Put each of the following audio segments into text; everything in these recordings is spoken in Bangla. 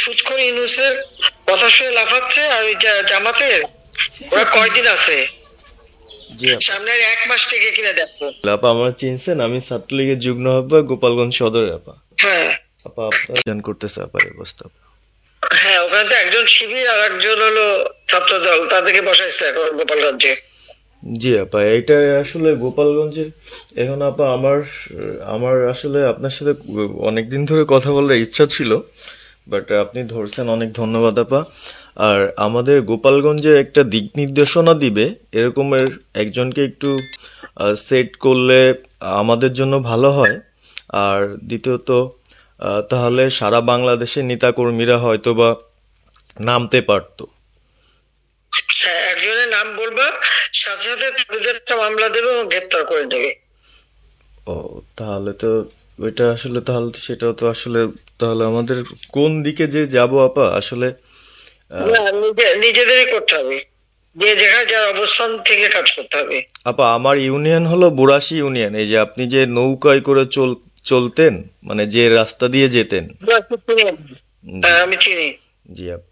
সুৎখর ইউনুসের কথা শুনে লাফাচ্ছে আর ওই জামাতের? ওরা কয়দিন আছে? জি আপা। সামনে আর এক মাস থেকে কিনা দেখো। আপা আমার চিনছেন আমি ছাত্রলীগের যুগ্ম আহ্বায়ক গোপালগঞ্জ সদরের আপা। হ্যাঁ। আপা আপনার জান করতেছে আপা এই অবস্থা। হ্যাঁ ওখানে তো একজন শিবির আর একজন হলো ছাত্র দল তাদেরকে বসাইছে এখন গোপালগঞ্জে। জি আপা এটা আসলে গোপালগঞ্জের এখন আপা আমার আমার আসলে আপনার সাথে অনেকদিন ধরে কথা বলার ইচ্ছা ছিল। বাট আপনি ধরছেন, অনেক ধন্যবাদ, আপা। আর আমাদের গোপালগঞ্জে একটা দিক নির্দেশনা দিবে। এরকমের একজনকে একটু সেট করলে আমাদের জন্য ভালো হয়। আর দ্বিতীয়ত তাহলে সারা বাংলাদেশের নেতাকর্মীরা হয়তোবা নামতে পারতো। হ্যাঁ একজনের নাম বলবা, সাথে সাথে তাদের একটা মামলা দেবে এবং গ্রেপ্তার করে নেবে ও তাহলে তো ওইটা আসলে তাহলে তো সেটাও তো আসলে তাহলে আমাদের কোন দিকে যে যাব আপা? আসলে না, নিজে- নিজেদেরই করতে হবে। যে যেখানে যার অবস্থান থেকে কাজ করতে হবে। আপা আমার ইউনিয়ন হলো বুড়াশি ইউনিয়ন। এই যে আপনি যে নৌকায় করে চল চলতেন মানে যে রাস্তা দিয়ে যেতেন। হ্যাঁ, আমি চিনি। জি আপা।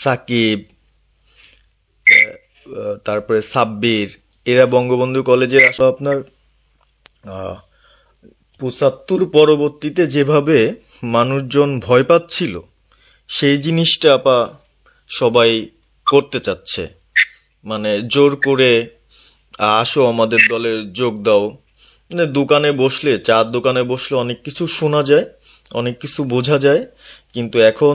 সাকিব তারপরে সাব্বির, এরা বঙ্গবন্ধু কলেজের আসলে আপনার পঁচাত্তর পরবর্তীতে যেভাবে মানুষজন ভয় পাচ্ছিল, সেই জিনিসটা আপা সবাই করতে চাচ্ছে। মানে জোর করে আসো আমাদের দলে যোগ দাও। মানে দোকানে বসলে চার দোকানে বসলে অনেক কিছু শোনা যায়, অনেক কিছু বোঝা যায়, কিন্তু এখন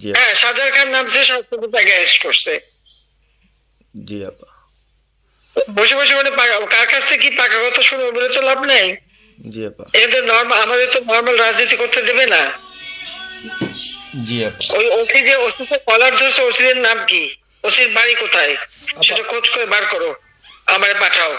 হ্যাঁ সাজার খান নামছে সরকার তাকে অ্যারেস্ট করছে। জি আপা। বসে বসে মানে কার কাছ থেকে কি পাকা কথা বলে তো লাভ নাই। জি আপা। এদের নর্মাল আমাদের তো নর্মাল রাজনীতি করতে দেবে না। জি আপা। ওই ওসি যে ওসিতে কলার ধরছে ওসিদের নাম কি? ওসির বাড়ি কোথায়? সেটা খোঁজ করে বার করো। আমারে পাঠাও।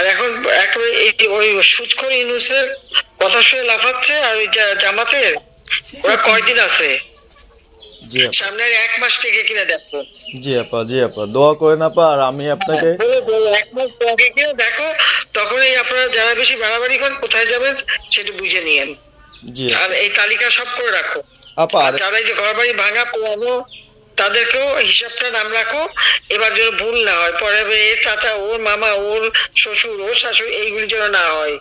আর এখন ওই সুৎখর ইউনুসের কথা শুনে লাফাচ্ছে আর ওই জা- জামাতের? ওরা কয়দিন আছে? জি আপা। সামনে আর এক মাস থেকে কিনা দেখো। জি আপা জি আপা। দোয়া করেন আপা আর আমি আপনাকে বলে এক মাস আগে কিনা দেখো তখনই আপনারা যারা বেশি বাড়াবাড়ি করেন কোথায় যাবেন সেটা বুঝে নিয়েন। জি। আর এই তালিকা সব করে রাখো। আপা আর যারা এই যে ঘর বাড়ি ভাঙা পোড়ানো তাদেরকেও হিসাবটা নাম রাখো এবার যেন ভুল না হয়। পরে এর চাচা ওর মামা ওর শ্বশুর ওর শাশুড়ি এইগুলি যেন না হয়।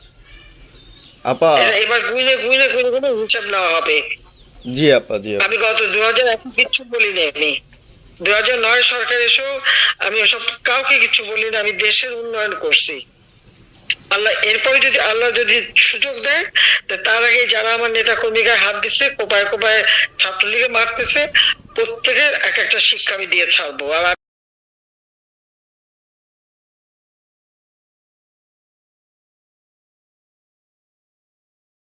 আপা। এবার গুইনে গুইনে গুইনে গুইনে হিসাব নেওয়া হবে। জি আপা জি আমি গত দু হাজার এক কিচ্ছু আমি। দু হাজার নয় সরকার এসেও আমি ওসব কাউকে কিছু বলিনি আমি দেশের উন্নয়ন করছি। আল্লাহ এরপরে যদি আল্লাহ যদি সুযোগ দেয় তার আগে যারা আমার নেতা কর্মীকে হাত দিচ্ছে কোপায় কোপায় ছাত্রলীগে মারতেছে প্রত্যেকের এক একটা শিক্ষা আমি দিয়ে ছাড়বো। আর